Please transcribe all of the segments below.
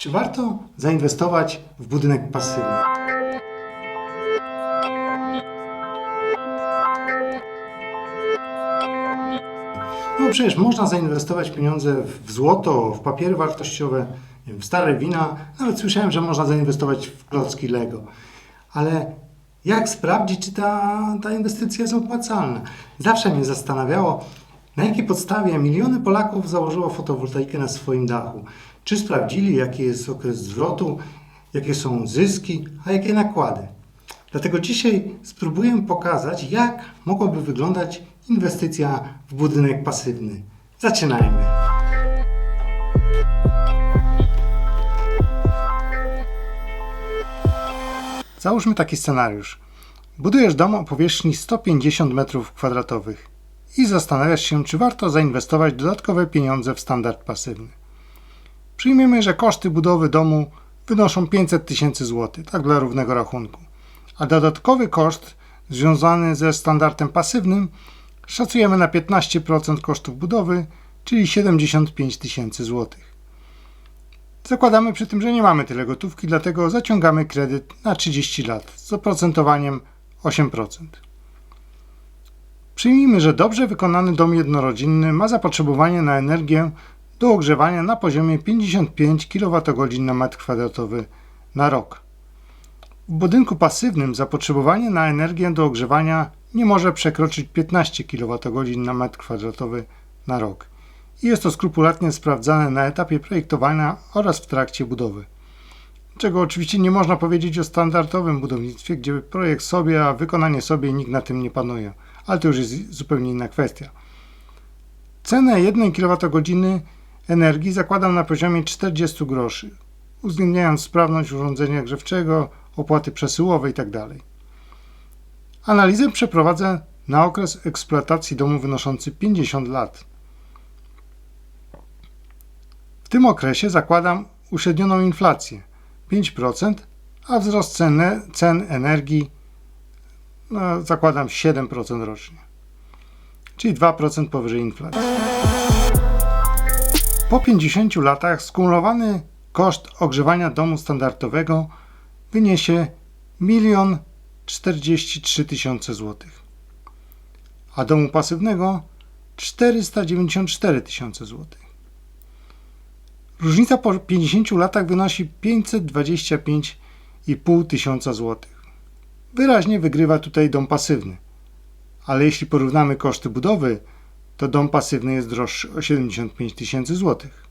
Czy warto zainwestować w budynek pasywny? No przecież można zainwestować pieniądze w złoto, w papiery wartościowe, w stare wina. Nawet słyszałem, że można zainwestować w klocki Lego. Ale jak sprawdzić, czy ta, ta inwestycja jest opłacalna? Zawsze mnie zastanawiało, na jakiej podstawie miliony Polaków założyło fotowoltaikę na swoim dachu. Czy sprawdzili, jaki jest okres zwrotu, jakie są zyski, a jakie nakłady. Dlatego dzisiaj spróbuję pokazać, jak mogłaby wyglądać inwestycja w budynek pasywny. Zaczynajmy. Załóżmy taki scenariusz. Budujesz dom o powierzchni 150 m2 i zastanawiasz się, czy warto zainwestować dodatkowe pieniądze w standard pasywny. Przyjmiemy, że koszty budowy domu wynoszą 500 tysięcy złotych, tak dla równego rachunku, a dodatkowy koszt związany ze standardem pasywnym szacujemy na 15% kosztów budowy, czyli 75 tysięcy złotych. Zakładamy przy tym, że nie mamy tyle gotówki, dlatego zaciągamy kredyt na 30 lat z oprocentowaniem 8%. Przyjmijmy, że dobrze wykonany dom jednorodzinny ma zapotrzebowanie na energię do ogrzewania na poziomie 55 kWh na metr kwadratowy na rok. W budynku pasywnym zapotrzebowanie na energię do ogrzewania nie może przekroczyć 15 kWh na metr kwadratowy na rok. I jest to skrupulatnie sprawdzane na etapie projektowania oraz w trakcie budowy. Czego oczywiście nie można powiedzieć o standardowym budownictwie, gdzie projekt sobie, a wykonanie sobie nikt na tym nie panuje. Ale to już jest zupełnie inna kwestia. Cenę 1 kWh energii zakładam na poziomie 40 groszy, uwzględniając sprawność urządzenia grzewczego, opłaty przesyłowe itd. Analizę przeprowadzę na okres eksploatacji domu wynoszący 50 lat. W tym okresie zakładam uśrednioną inflację 5%, a wzrost cen, cen energii no, zakładam 7% rocznie, czyli 2% powyżej inflacji. Po 50 latach skumulowany koszt ogrzewania domu standardowego wyniesie 1 043 tysiące złotych, a domu pasywnego 494 tysiące złotych. Różnica po 50 latach wynosi 525,5 tysiąca złotych. Wyraźnie wygrywa tutaj dom pasywny, ale jeśli porównamy koszty budowy, to dom pasywny jest droższy o 75 tysięcy złotych.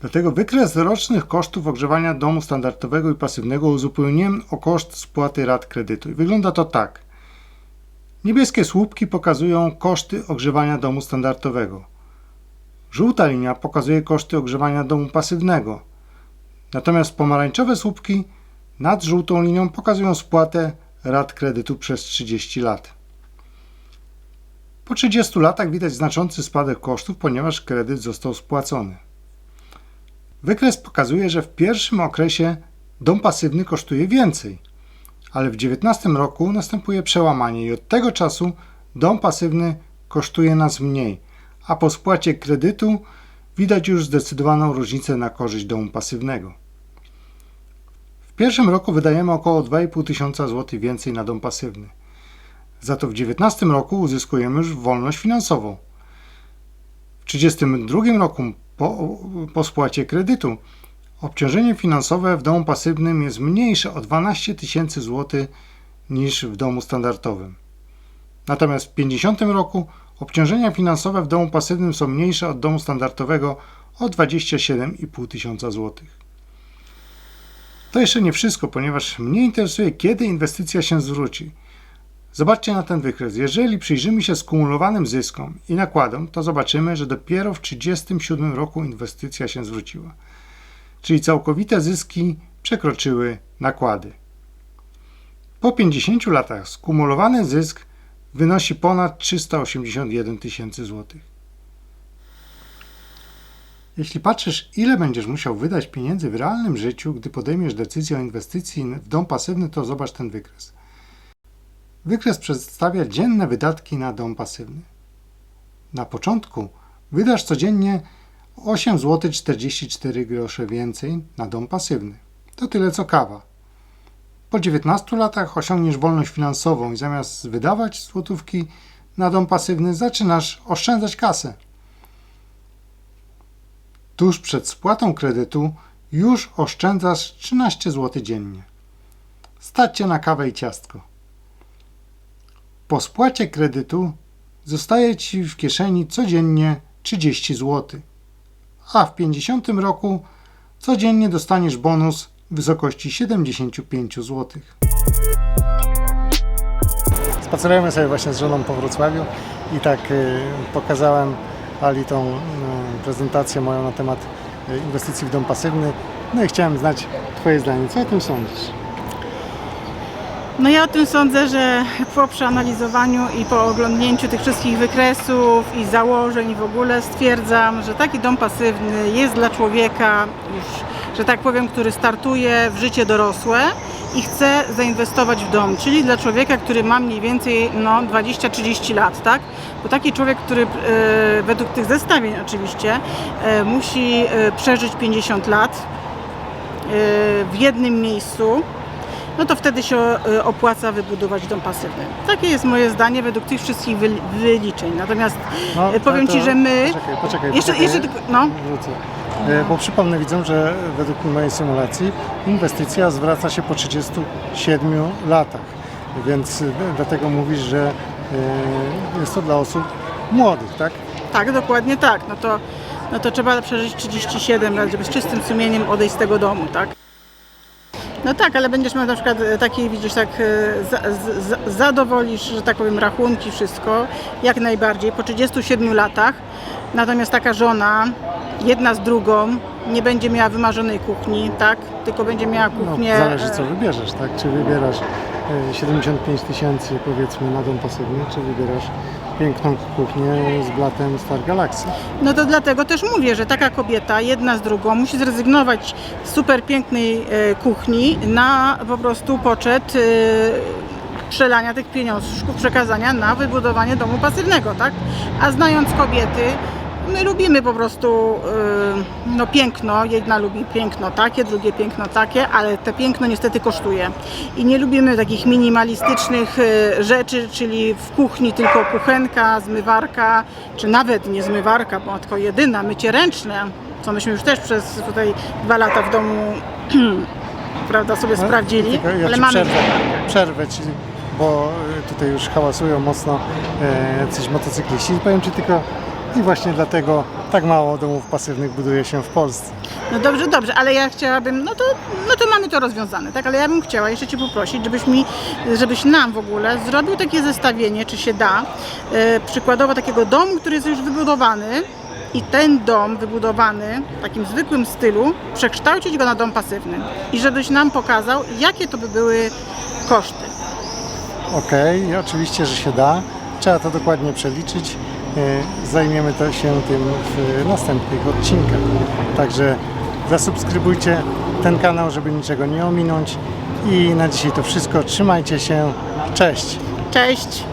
Dlatego wykres rocznych kosztów ogrzewania domu standardowego i pasywnego uzupełniłem o koszt spłaty rat kredytu. I wygląda to tak. Niebieskie słupki pokazują koszty ogrzewania domu standardowego. Żółta linia pokazuje koszty ogrzewania domu pasywnego. Natomiast pomarańczowe słupki nad żółtą linią pokazują spłatę rat kredytu przez 30 lat. Po 30 latach widać znaczący spadek kosztów, ponieważ kredyt został spłacony. Wykres pokazuje, że w pierwszym okresie dom pasywny kosztuje więcej, ale w 19 roku następuje przełamanie i od tego czasu dom pasywny kosztuje nas mniej, a po spłacie kredytu widać już zdecydowaną różnicę na korzyść domu pasywnego. W pierwszym roku wydajemy około 2,5 tysiąca złotych więcej na dom pasywny. Za to w 19 roku uzyskujemy już wolność finansową. W 32 roku po, po spłacie kredytu obciążenie finansowe w domu pasywnym jest mniejsze o 12 tysięcy złotych niż w domu standardowym. Natomiast w 50 roku obciążenia finansowe w domu pasywnym są mniejsze od domu standardowego o 27,5 tysiąca złotych. To jeszcze nie wszystko, ponieważ mnie interesuje, kiedy inwestycja się zwróci. Zobaczcie na ten wykres. Jeżeli przyjrzymy się skumulowanym zyskom i nakładom, to zobaczymy, że dopiero w 1937 roku inwestycja się zwróciła. Czyli całkowite zyski przekroczyły nakłady. Po 50 latach skumulowany zysk wynosi ponad 381 tysięcy złotych. Jeśli patrzysz, ile będziesz musiał wydać pieniędzy w realnym życiu, gdy podejmiesz decyzję o inwestycji w dom pasywny, to zobacz ten wykres. Wykres przedstawia dzienne wydatki na dom pasywny. Na początku wydasz codziennie 8 zł 44 grosze więcej na dom pasywny. To tyle co kawa. Po 19 latach osiągniesz wolność finansową i zamiast wydawać złotówki na dom pasywny, zaczynasz oszczędzać kasę. Tuż przed spłatą kredytu już oszczędzasz 13 zł dziennie. Stać cię na kawę i ciastko. Po spłacie kredytu zostaje ci w kieszeni codziennie 30 zł, a w 50 roku codziennie dostaniesz bonus w wysokości 75 zł. Spacerujemy sobie właśnie z żoną po Wrocławiu i tak y, pokazałem Ali tą y, prezentację moją na temat y, inwestycji w dom pasywny. No i chciałem znać Twoje zdanie. Co o tym sądzisz? No ja o tym sądzę, że po przeanalizowaniu i po oglądnięciu tych wszystkich wykresów i założeń w ogóle stwierdzam, że taki dom pasywny jest dla człowieka już, że tak powiem, który startuje w życie dorosłe i chce zainwestować w dom, czyli dla człowieka, który ma mniej więcej no, 20-30 lat, tak? Bo taki człowiek, który e, według tych zestawień oczywiście e, musi e, przeżyć 50 lat w jednym miejscu, no to wtedy się e, opłaca wybudować dom pasywny. Takie jest moje zdanie według tych wszystkich wyli- wyliczeń. Natomiast No, e, powiem to- Ci, że my... Poczekaj, poczekaj. Jeszcze, poczekaj. jeszcze tylko, no, Wrócę. E, Bo przypomnę widzom, że według mojej symulacji inwestycja zwraca się po 37 latach. Więc e, dlatego mówisz, że e, jest to dla osób młodych, tak? tak, dokładnie tak. No to, no to trzeba przeżyć 37 lat, żeby z czystym sumieniem odejść z tego domu, tak? No tak, ale będziesz miał na przykład e, taki, widzisz, tak e, za, za, zadowolisz, że tak powiem, rachunki, wszystko, jak najbardziej, po 37 latach. Natomiast taka żona, jedna z drugą, nie będzie miała wymarzonej kuchni, tak? Tylko będzie miała No, kuchnię... zależy co e, wybierzesz, tak? Czy wybierasz e, 75 tysięcy powiedzmy na dom pasywny, czy wybierasz piękną kuchnię z blatem Star Galaxy. No to dlatego też mówię, że taka kobieta, jedna z drugą, musi zrezygnować z super pięknej e, kuchni na po prostu poczet e, przelania tych pieniążków, przekazania na wybudowanie domu pasywnego, tak? A znając kobiety, my lubimy po prostu e, no piękno, jedna lubi piękno takie, drugie piękno takie, ale te piękno niestety kosztuje. I nie lubimy takich minimalistycznych e, rzeczy, czyli w kuchni tylko kuchenka, zmywarka, czy nawet nie zmywarka, bo tylko jedyna, mycie ręczne, co myśmy już też przez tutaj dwa lata w domu prawda, sobie No, sprawdzili, ja ale mamy przerwę, przerwę ci, bo y, tutaj już hałasują mocno e, jacyś motocykliści. Powiem Ci tylko, i właśnie dlatego tak mało domów pasywnych buduje się w Polsce. No dobrze, dobrze, ale ja chciałabym, no to, no to mamy to rozwiązane, tak? Ale ja bym chciała jeszcze Cię poprosić, żebyś mi, żebyś nam w ogóle zrobił takie zestawienie, czy się da, e, przykładowo takiego domu, który jest już wybudowany i ten dom wybudowany w takim zwykłym stylu, przekształcić go na dom pasywny i żebyś nam pokazał, jakie to by były koszty. Okej, oczywiście, że się da. Trzeba to dokładnie przeliczyć. E, Zajmiemy to się tym w następnych odcinkach. Także zasubskrybujcie ten kanał, żeby niczego nie ominąć. I na dzisiaj to wszystko. Trzymajcie się. Cześć! Cześć!